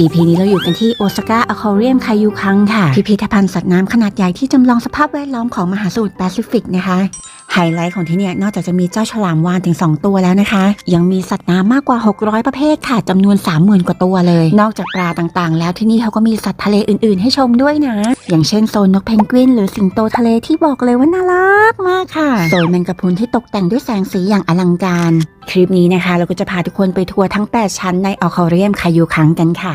EP นี้เราอยู่กันที่โอซาก้าอควาเรียมคายูคังค่ะ พิพิธภัณฑ์สัตว์น้ำขนาดใหญ่ที่จำลองสภาพแวดล้อมของมหาสมุทรแปซิฟิกนะคะ ไฮไลท์ของที่นี่นอกจากจะมีเจ้าฉลามวาฬถึง 2 ตัวแล้วนะคะ ยังมีสัตว์น้ำมากกว่า 600 ประเภทค่ะจำนวน 30,000 กว่าตัวเลย นอกจากปลาต่างๆ แล้วที่นี่เขาก็มีสัตว์ทะเลอื่นๆ ให้ชมด้วยนะ อย่างเช่นโซนนกเพนกวินหรือสิงโตทะเลที่บอกเลยว่าน่ารักมากค่ะโซนแมงกะพรุนที่ตกแต่งด้วยแสงสีอย่างอลังการ คลิปนี้นะคะ เราก็จะพาทุกคนไปทัวร์ทั้ง 8 ชั้นในอควาเรียมคายูคังกันค่ะ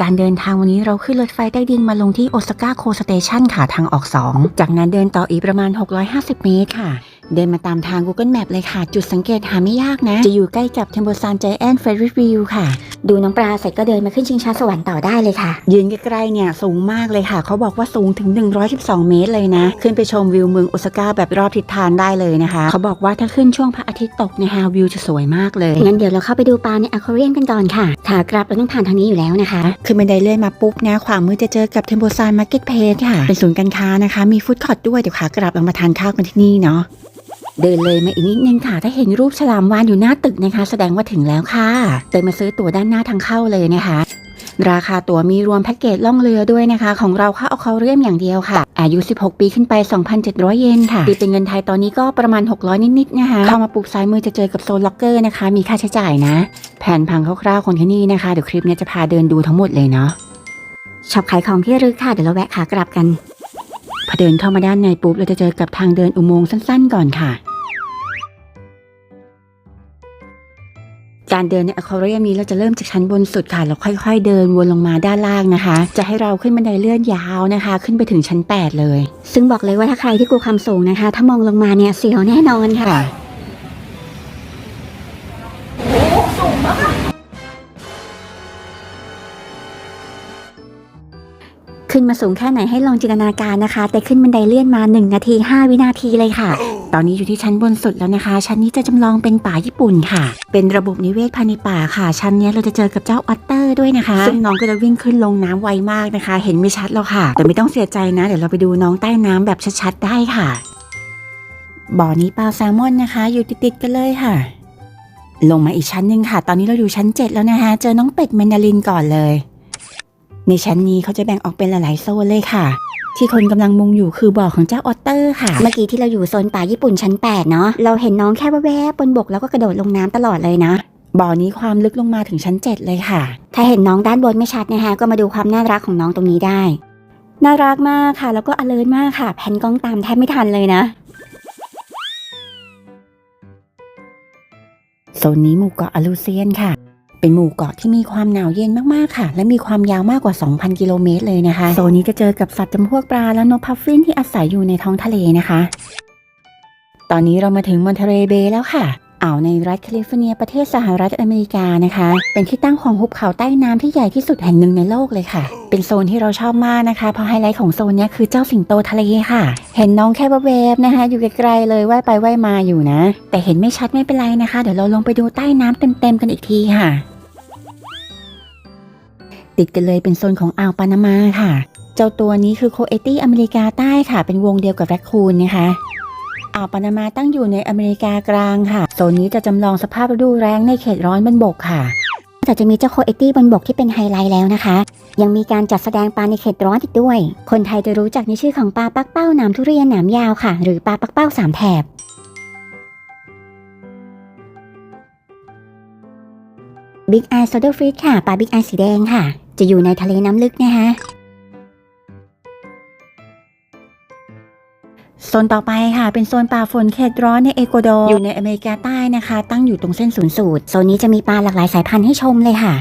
การเดินทางวันนี้เราขึ้นรถไฟใต้ดินมาลงที่โอซาก้าโคสเตชันค่ะทางออก 2 จากนั้นเดินต่ออีกประมาณ 650 เมตรค่ะ เดินมาตามทาง Google Map เลยค่ะ จุดสังเกตหาไม่ยากนะ จะอยู่ใกล้กับเทมโบซานไจแอนเฟรดริวิวค่ะ ดูน้องปลาเสร็จก็เดินมาขึ้นชิงช้าสวรรค์ต่อได้เลยค่ะ ยืนใกล้ๆเนี่ยสูงมากเลยค่ะ เขาบอกว่าสูงถึง 112 เมตรเลยนะ ขึ้นไปชมวิวเมืองโอซาก้าแบบรอบทิศทางได้เลยนะคะ เขาบอกว่าถ้าขึ้นช่วงพระอาทิตย์ตกนะคะวิวจะสวยมากเลย งั้นเดี๋ยวเราเข้าไปดูปลาในอควาเรียมกันก่อนค่ะขากลับเราต้องผ่านทางนี้อยู่แล้วนะคะ ขึ้นบันไดเลื่อนมาปุ๊บนะขวามือจะเจอกับเทมโบซานมาร์เก็ตเพสค่ะ เป็นศูนย์การค้านะคะ มีฟู้ดคอร์ทด้วยเดี๋ยวขากลับเรามาทานข้าวกันที่นี่เนาะ เดินเลยมาอีกนิดนึงค่ะ ถ้าเห็นรูปฉลามวาฬอยู่หน้าตึกนะคะ แสดงว่าถึงแล้วค่ะเดินมาซื้อตั๋วด้านหน้าทางเข้าเลยนะคะ ราคาตั๋วมีรวมแพ็กเกจล่องเรือด้วยนะคะ ของเราเข้าเอาเขาเรียมอย่างเดียวค่ะ อายุ 16 ปีขึ้นไป 2,700 เยนค่ะตีเป็นเงินไทยตอนนี้ก็ประมาณ 600 นิดๆนะคะเข้ามาปุ๊บซ้ายมือจะเจอกับโซนล็อกเกอร์นะคะ มีค่าใช้จ่ายนะ แผนพังคร่าวๆคนที่นี่นะคะเดี๋ยวคลิปนี้จะพาเดินดูทั้งหมดเลยเนาะช็อปขายของที่รึกค่ะเดี๋ยวเราแวะขากลับกัน อเดินเข้ามาด้านในปุ๊บเราจะเจอกับทางเดินอุโมงค์สั้น ๆ ก่อนค่ะ การเดินในอควาเรียมนี้เราจะเริ่มจากชั้นบนสุดค่ะ แล้วค่อย ๆ เดินวนลงมาด้านล่างนะคะ จะให้เราขึ้นบันไดเลื่อนยาวนะคะ ขึ้นไปถึงชั้น 8 เลย ซึ่งบอกเลยว่าถ้าใครที่กลัวความสูงนะคะ ถ้ามองลงมาเนี่ยเสียวแน่นอนค่ะ ขึ้นมาสูงแค่ไหนให้ลองจินตนาการนะคะ แต่ขึ้นบันไดเลื่อนมา 1 นาที 5 วินาทีเลยค่ะ ตอนนี้อยู่ที่ชั้นบนสุดแล้วนะคะ ชั้นนี้จะจำลองเป็นป่าญี่ปุ่นค่ะ เป็นระบบนิเวศภายในป่าค่ะ ชั้นเนี้ยเราจะเจอกับเจ้าออตเตอร์ด้วยนะคะ ซึ่งน้องก็จะวิ่งขึ้นลงน้ำไวมากนะคะ เห็นไม่ชัดแล้วค่ะ แต่ไม่ต้องเสียใจนะ เดี๋ยวเราไปดูน้องใต้น้ำแบบชัดๆได้ค่ะ บ่อนี้ปลาแซลมอนนะคะ อยู่ติดๆกันเลยค่ะลงมาอีกชั้นหนึ่งค่ะ ตอนนี้เราอยู่ชั้น 7 แล้วนะคะ เจอน้องเป็ดแมนดารินก่อนเลย ในชั้นนี้เขาจะแบ่งออกเป็นหลายๆโซนเลยค่ะ ที่คนกำลังมุงอยู่คือบ่อของเจ้าออตเตอร์ค่ะ เมื่อกี้ที่เราอยู่โซนป่าญี่ปุ่นชั้น 8 เนาะเราเห็นน้องแค่แวบๆบนบกแล้วก็กระโดดลงน้ำตลอดเลยนะ บ่อนี้ความลึกลงมาถึงชั้น 7 เลยค่ะ ถ้าเห็นน้องด้านบนไม่ชัดนะคะก็มาดูความน่ารักของน้องตรงนี้ได้ น่ารักมากค่ะ แล้วก็ alert มากค่ะ แผ่นกล้องตามแทบไม่ทันเลยนะ โซนนี้หมู่เกาะอลูเซียนค่ะ เป็นหมู่เกาะที่มีความหนาวเย็นมากๆค่ะ และมีความยาวมากกว่า 2,000 กิโลเมตรเลยนะคะโซนนี้จะเจอกับสัตว์จำพวกปลาและนกพัฟฟินที่อาศัยอยู่ในท้องทะเลนะคะ ตอนนี้เรามาถึงมอนเทเรเบย์แล้วค่ะอ่าวในรัฐแคลิฟอร์เนียประเทศสหรัฐอเมริกานะคะ เป็นที่ตั้งของหุบเขาใต้น้ำที่ใหญ่ที่สุดแห่งหนึ่งในโลกเลยค่ะ เป็นโซนที่เราชอบมากนะคะ เพราะไฮไลท์ของโซนนี้คือเจ้าสิงโตทะเลค่ะ เห็นน้องแค่แวบนะคะ อยู่ไกลๆเลยว่ายไปว่ายมาอยู่นะ แต่เห็นไม่ชัดไม่เป็นไรนะคะ เดี๋ยวเราลงไปดูใต้น้ำเต็มๆกันอีกทีค่ะ ติดกันเลยเป็นโซนของอ่าวปานามาค่ะ เจ้าตัวนี้คือโคเอตี้อเมริกาใต้ค่ะ เป็นวงเดียวกับแรคคูนนะคะอ่าวปานามาตั้งอยู่ในอเมริกากลางค่ะ โซนนี้จะจำลองสภาพฤดูแล้งในเขตร้อนบนบกค่ะแต่จะมีเจ้าโคเอตี้บนบกที่เป็นไฮไลท์แล้วนะคะ ยังมีการจัดแสดงปลาในเขตร้อนอีกด้วย คนไทยจะรู้จักในชื่อของปลาปักเป้าหนามทุเรียนหนามยาวค่ะ หรือปลาปักเป้าสามแถบบิ๊กไอโซเดอร์ฟรีดค่ะ ปลาบิ๊กไอสีแดงค่ะ จะอยู่ในทะเลน้ำลึกนะคะโซนต่อไปค่ะ เป็นโซนป่าฝนเขตร้อนในเอกวาดอร์อยู่ในอเมริกาใต้นะคะ ตั้งอยู่ตรงเส้นศูนย์สูตรโซนนี้จะมีปลาหลากหลายสายพันธุ์ให้ชมเลยค่ะ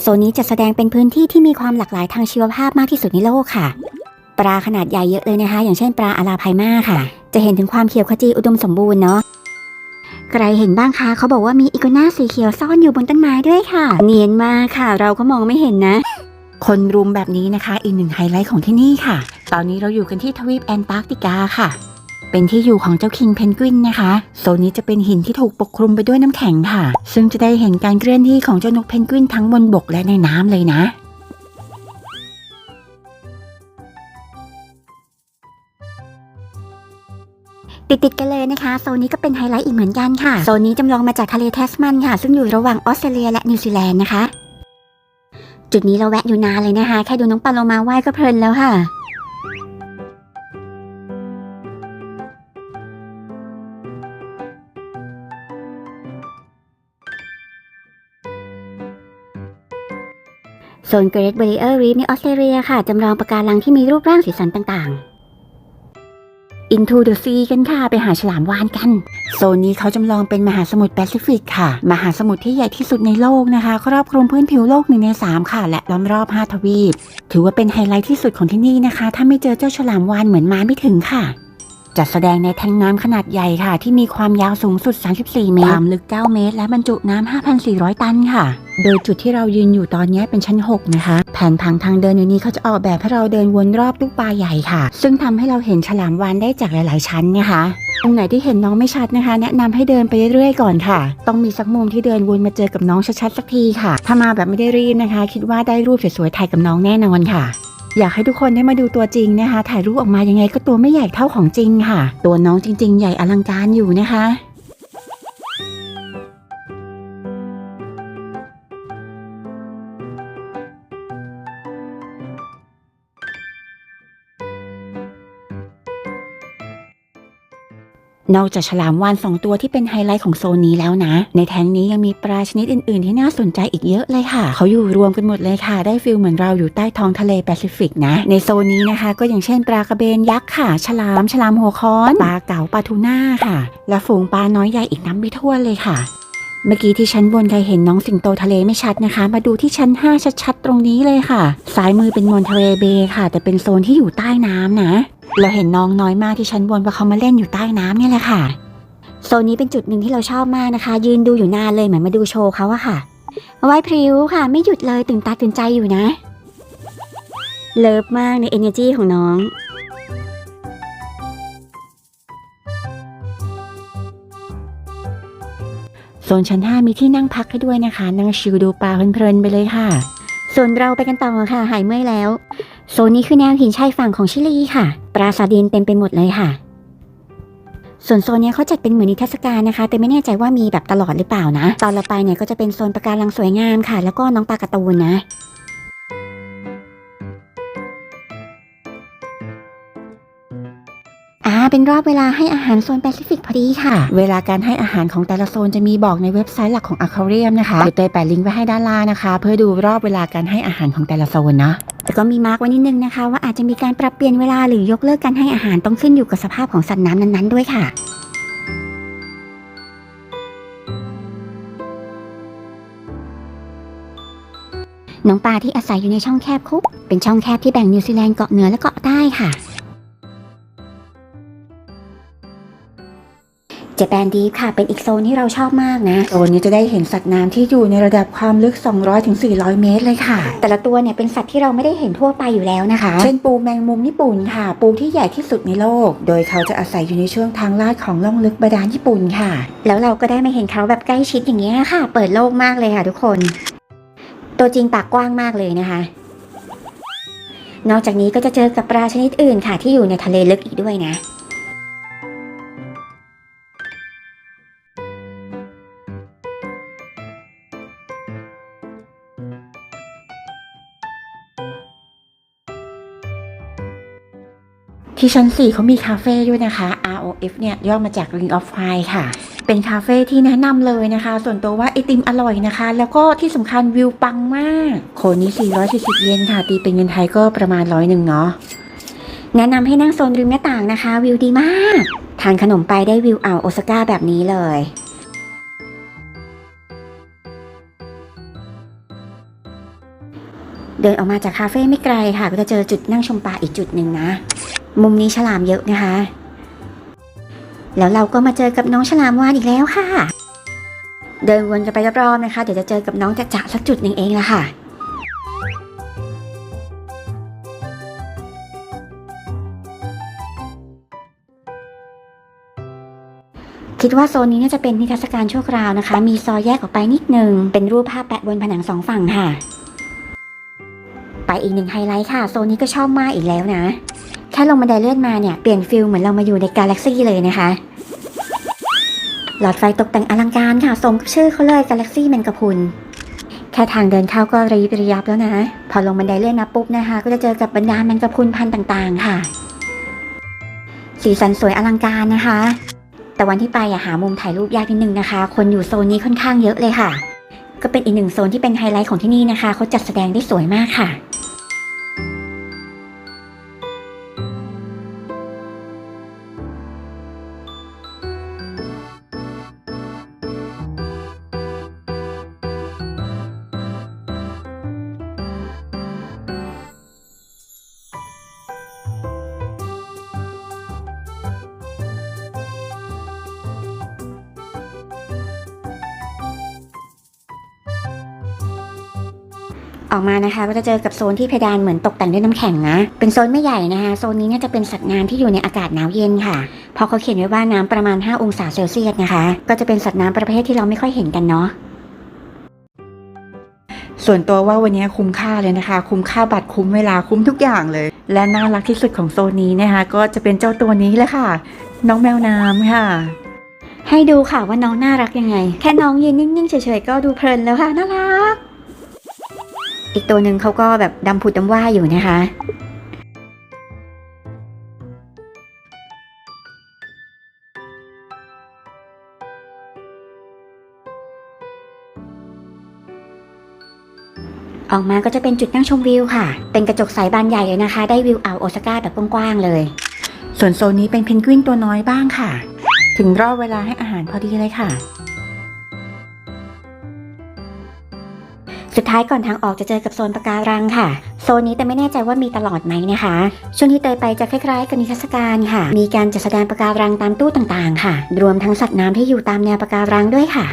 โซนนี้จะแสดงเป็นพื้นที่ที่มีความหลากหลายทางชีวภาพมากที่สุดในโลกค่ะ ปลาขนาดใหญ่เยอะเลยนะคะ อย่างเช่นปลาอาราไพมาค่ะ จะเห็นถึงความเขียวขจีอุดมสมบูรณ์เนาะ ใครเห็นบ้างคะเขาบอกว่ามีอีกัวน่าสีเขียวซ่อนอยู่บนต้นไม้ด้วยค่ะ เนียนมากค่ะ เราก็มองไม่เห็นนะ คนรุมแบบนี้นะคะ อีกหนึ่งไฮไลท์ของที่นี่ค่ะ ตอนนี้เราอยู่กันที่ทวีปแอนตาร์กติกาค่ะ เป็นที่อยู่ของเจ้าคิงเพนกวินนะคะ โซนนี้จะเป็นหินที่ถูกปกคลุมไปด้วยน้ำแข็งค่ะ ซึ่งจะได้เห็นการเคลื่อนที่ของเจ้านกเพนกวินทั้งบนบกและในน้ำเลยนะ ติดติดๆกันเลยนะคะโซนนี้ก็เป็นไฮไลท์อีกเหมือนกันค่ะโซนนี้จำลองมาจากทะเลแทสมันค่ะ ซึ่งอยู่ระหว่างออสเตรเลียและนิวซีแลนด์นะคะ จุดนี้เราแวะอยู่นานเลยนะคะ แค่ดูน้องปลาโลมาว่ายก็เพลินแล้วค่ะโซน Great Barrier Reef ในออสเตรเลียค่ะ จำลองปะการังที่มีรูปร่างสีสันต่างๆ Into the Sea กันค่ะ ไปหาฉลามวานกัน โซนนี้เขาจำลองเป็นมหาสมุทรแปซิฟิกค่ะ มหาสมุทรที่ใหญ่ที่สุดในโลกนะคะ ครอบคลุมพื้นผิวโลกหนึ่งในสามค่ะ และล้อมรอบ 5 ทวีป ถือว่าเป็นไฮไลท์ที่สุดของที่นี่นะคะ ถ้าไม่เจอเจ้าฉลามวานเหมือนมาไม่ถึงค่ะ จัดแสดงในแทงน้ำขนาดใหญ่ค่ะ ที่มีความยาวสูงสุด 34 เมตร ความลึก 9 เมตร และบรรจุน้ำ 5,400 ตันค่ะ โดยจุดที่เรายืนอยู่ตอนนี้เป็นชั้น 6 นะคะ แผนผังทางเดินอยู่นี้เขาจะออกแบบให้เราเดินวนรอบตู้ปลาใหญ่ค่ะ ซึ่งทำให้เราเห็นฉลามวานได้จากหลาย ๆ ชั้นนะคะตรงไหนที่เห็นน้องไม่ชัดนะคะ แนะนำให้เดินไปเรื่อยๆก่อนค่ะ ต้องมีสักมุมที่เดินวนมาเจอกับน้องชัดๆสักทีค่ะ ถ้ามาแบบไม่ได้รีบนะคะ คิดว่าได้รูปสวยๆถ่ายกับน้องแน่นอนค่ะ อยากให้ทุกคนได้มาดูตัวจริงนะคะ ถ่ายรูปออกมายังไงก็ตัวไม่ใหญ่เท่าของจริงค่ะ ตัวน้องจริง ๆ ใหญ่อลังการอยู่นะคะ นอกจากฉลามวานสองตัวที่เป็นไฮไลท์ของโซนนี้แล้วนะ ในแทงนี้ยังมีปลาชนิดอื่นๆ ที่น่าสนใจอีกเยอะเลยค่ะ เขาอยู่รวมกันหมดเลยค่ะ ได้ฟิลเหมือนเราอยู่ใต้ท้องทะเลแปซิฟิกนะ ในโซนนี้นะคะ ก็อย่างเช่นปลากระเบนยักษ์ค่ะ ฉลาม ฉลามหัวค้อน ปลาเก๋าปลาทูน่าค่ะ และฝูงปลาน้อยใหญ่อีกน้ำไม่ทั่วนเลยค่ะ เมื่อกี้ที่ชั้นบนใครเห็นน้องสิงโตทะเลไม่ชัดนะคะ มาดูที่ชั้น 5 ชัดๆ ตรงนี้เลยค่ะ ซ้ายมือเป็นมอนทะเลเบย์ค่ะ แต่เป็นโซนที่อยู่ใต้น้ำนะ เราเห็นน้องน้อยมากที่ชั้นบนเพราเขามาเล่นอยู่ใต้น้ำเนี่ยแหละค่ะ โซนนี้เป็นจุดหนึ่งที่เราชอบมากนะคะ ยืนดูอยู่นานเลยเหมือนมาดูโชว์เขาอะค่ะว่ายพริ้วค่ะ ไม่หยุดเลยตื่นตาตื่นใจอยู่นะ เลิฟมากใน energy ของน้อง โซนชั้น 5 มีที่นั่งพักให้ด้วยนะคะ นั่งชิลดูปลาเพลินๆไปเลยค่ะ ส่วนเราไปกันต่อค่ะ หายเมื่อยแล้ว โซนนี้คือแนวหินชายฝั่งของชิลีค่ะ ปราสาทดินเต็มไปหมดเลยค่ะ ส่วนโซนนี้เขาจัดเป็นเหมือนนิทรรศการนะคะ แต่ไม่แน่ใจว่ามีแบบตลอดหรือเปล่านะ ตอนเราไปเนี่ยก็จะเป็นโซนปะการังสวยงามค่ะ แล้วก็น้องปลาการ์ตูนนะ เป็นรอบเวลาให้อาหารโซนแปซิฟิกพอดีค่ะ เวลาการให้อาหารของแต่ละโซนจะมีบอกในเว็บไซต์หลักของ a q u a r i u m นะคะเดี๋ยวเตยแปะลิงก์ไว้ให้ด้านล่างนะคะ เพื่อดูรอบเวลาการให้อาหารของแต่ละโซนนะแต่ก็มีมาร์กไว้นิดนึงนะคะ ว่าอาจจะมีการปรับเปลี่ยนเวลาหรือยกเลิกการให้อาหารต้องขึ้นอยู่กับสภาพของสัตว์น้ำนั้นๆด้วยค่ะน้องปลาที่อาศัยอยู่ในช่องแคบคุก เป็นช่องแคบที่แบ่งนิวซีแลนด์เกาะเหนือและเกาะใต้ค่ะ เจแปนดีฟค่ะ เป็นอีกโซนที่เราชอบมากนะ โซนนี้จะได้เห็นสัตว์น้ำที่อยู่ในระดับความลึก 200-400 เมตรเลยค่ะ แต่ละตัวเนี่ยเป็นสัตว์ที่เราไม่ได้เห็นทั่วไปอยู่แล้วนะคะ เช่นปูแมงมุมญี่ปุ่นค่ะ ปูที่ใหญ่ที่สุดในโลก โดยเขาจะอาศัยอยู่ในช่วงทางลาดของล่องลึกบาดาลญี่ปุ่นค่ะ แล้วเราก็ได้มาเห็นเขาแบบใกล้ชิดอย่างนี้ยค่ะ เปิดโลกมากเลยค่ะ ทุกคน ตัวจริงปากกว้างมากเลยนะคะนอกจากนี้ก็จะเจอกับปลาชนิดอื่นค่ะที่อยู่ในทะเลลึกอีกด้วยนะ ที่ชั้น 4เขามีคาเฟ่ด้วยนะคะ ROF เนี่ยย่อมาจาก Ring of Fire ค่ะ เป็นคาเฟ่ที่แนะนำเลยนะคะ ส่วนตัวว่าไอติมอร่อยนะคะ แล้วก็ที่สำคัญวิวปังมาก โคนนี้ 440 เยนค่ะ ตีเป็นเงินไทยก็ประมาณร้อยหนึ่งเนาะแนะนำให้นั่งโซนริมหน้าต่างนะคะ วิวดีมาก ทานขนมไปได้วิวอ่าวโอซาก้าแบบนี้เลยเดินออกมาจากคาเฟ่ไม่ไกลค่ะ ก็จะเจอจุดนั่งชมปลาอีกจุดหนึ่งนะ มุมนี้ฉลามเยอะนะคะ แล้วเราก็มาเจอกับน้องฉลามวานอีกแล้วค่ะ เดินวนกันไปรอบๆนะคะ เดี๋ยวจะเจอกับน้องจะจะสักจุดหนึ่งเองละค่ะคิดว่าโซนนี้น่าจะเป็นนิทรรศการชั่วคราวนะคะ มีซอยแยกออกไปนิดนึง เป็นรูปภาพแปะบนผนังสองฝั่งค่ะ ไปอีกหนึ่งไฮไลท์ค่ะ โซนนี้ก็ชอบมากอีกแล้วนะ แค่ลงบันไดเลื่อนมาเนี่ย เปลี่ยนฟิลเหมือนเรามาอยู่ในกาแล็กซี่เลยนะคะ หลอดไฟตกแต่งอลังการค่ะ สมกับชื่อเขาเลยกาแล็กซี่แมงกะพุนแค่ทางเดินเข้าก็ระยิบระยับแล้วนะ พอลงบันไดเลื่อนมาปุ๊บนะคะ ก็จะเจอกับบรรดาแมงกะพุนพันธุ์ต่างๆ ค่ะ สีสันสวยอลังการนะคะ แต่วันที่ไปอะหามุมถ่ายรูปยากนิดนึงนะคะ คนอยู่โซนนี้ค่อนข้างเยอะเลยค่ะ ก็เป็นอีกหนึ่งโซนที่เป็นไฮไลท์ของที่นี่นะคะเขาจัดแสดงได้สวยมากค่ะ ออกมานะคะก็จะเจอกับโซนที่เพดานเหมือนตกแต่งด้วยน้ำแข็งนะ เป็นโซนไม่ใหญ่นะคะโซนนี้น่าจะเป็นสัตว์น้ำที่อยู่ในอากาศหนาวเย็นค่ะเพราะเขาเขียนไว้ว่าน้ำประมาณ 5 องศาเซลเซียสนะคะ ก็จะเป็นสัตว์น้ำประเภทที่เราไม่ค่อยเห็นกันเนาะส่วนตัวว่าวันนี้คุ้มค่าเลยนะคะ คุ้มค่าบัตรคุ้มเวลาคุ้มทุกอย่างเลย และน่ารักที่สุดของโซนนี้นะคะ ก็จะเป็นเจ้าตัวนี้แหละค่ะ น้องแมวน้ำค่ะ ให้ดูค่ะว่าน้องน่ารักยังไง แค่น้องยืนนิ่งๆเฉยๆก็ดูเพลินแล้วค่ะน่ารัก อีกตัวหนึ่งเขาก็แบบดำผุดดำว่ายอยู่นะคะ ออกมาก็จะเป็นจุดนั่งชมวิวค่ะ เป็นกระจกใสบานใหญ่เลยนะคะ ได้วิวอ่าวโอซาก้าแบบกว้างๆเลย ส่วนโซนนี้เป็นเพนกวินตัวน้อยบ้างค่ะ ถึงรอบเวลาให้อาหารพอดีเลยค่ะ สุดท้ายก่อนทางออกจะเจอกับโซนปะการังค่ะ โซนนี้แต่ไม่แน่ใจว่ามีตลอดไหมนะคะ ช่วงที่เตยไปจะคล้ายๆกับนิทรรศการค่ะ มีการจัดแสดงปะการังตามตู้ต่างๆ ค่ะ รวมทั้งสัตว์น้ำที่อยู่ตามแนวปะการังด้วยค่ะ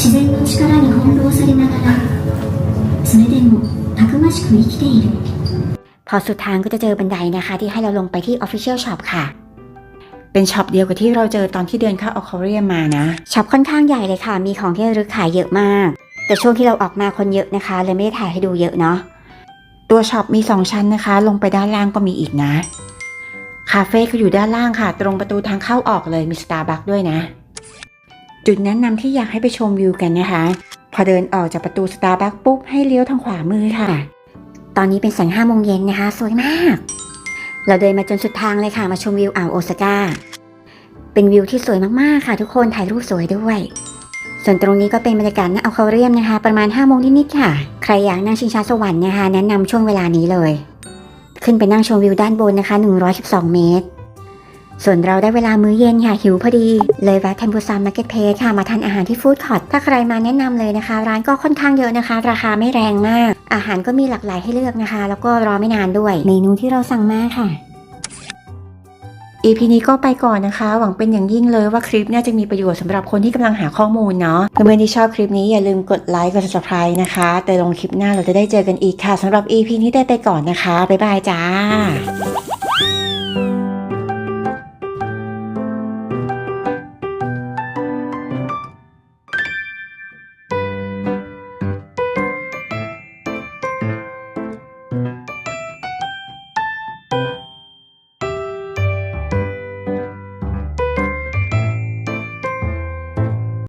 自然の力に翻弄されながらそれでもたくましく生きている พอสุดทางก็จะเจอบันไดนะคะ ที่ให้เราลงไปที่ Official Shop ค่ะ เป็นช็อปเดียวกับที่เราเจอตอนที่เดินเข้าออคาเรียมมานะ ช็อปค่อนข้างใหญ่เลยค่ะ มีของที่ระลึกขายเยอะมาก แต่ช่วงที่เราออกมาคนเยอะนะคะ เลยไม่ได้ถ่ายให้ดูเยอะเนาะ ตัวช็อปมี 2 ชั้นนะคะ ลงไปด้านล่างก็มีอีกนะ คาเฟ่คืออยู่ด้านล่างค่ะ ตรงประตูทางเข้าออกเลยมีสตาร์บัคด้วยนะ จุดแนะนำที่อยากให้ไปชมวิวกันนะคะ พอเดินออกจากประตูสตาร์บัคปุ๊บให้เลี้ยวทางขวามือค่ะ ตอนนี้เป็นแสงห้าโมงเย็นนะคะ สวยมาก เราเดินมาจนสุดทางเลยค่ะ มาชมวิวอ่าวโอซาก้า เป็นวิวที่สวยมากๆค่ะ ทุกคนถ่ายรูปสวยด้วย ส่วนตรงนี้ก็เป็นบรรยากาศณอคาเรียมนะคะ ประมาณ5โมงนิดๆค่ะ ใครอยากนั่งชิงช้าสวรรค์นะคะ แนะนำช่วงเวลานี้เลย ขึ้นไปนั่งชมวิวด้านบนนะคะ 112 เมตร ส่วนเราได้เวลามื้อเย็นค่ะหิวพอดี เลยแวะเทมปุซามมาร์เก็ตเพสค่ะมาทานอาหารที่ฟู้ดคอร์ทถ้าใครมาแนะนำเลยนะคะ ร้านก็ค่อนข้างเยอะนะคะ ราคาไม่แรงมาก อาหารก็มีหลากหลายให้เลือกนะคะ แล้วก็รอไม่นานด้วย เมนูที่เราสั่งมาค่ะ EP นี้ก็ไปก่อนนะคะ หวังเป็นอย่างยิ่งเลยว่าคลิปน่าจะมีประโยชน์สำหรับคนที่กำลังหาข้อมูลเนาะเพื่อนๆที่ชอบคลิปนี้อย่าลืมกดไลค์กด subscribe นะคะ แต่ลงคลิปหน้าเราจะได้เจอกันอีกค่ะสำหรับ EP นี้ได้ไปก่อนนะคะบ๊ายบายจ้า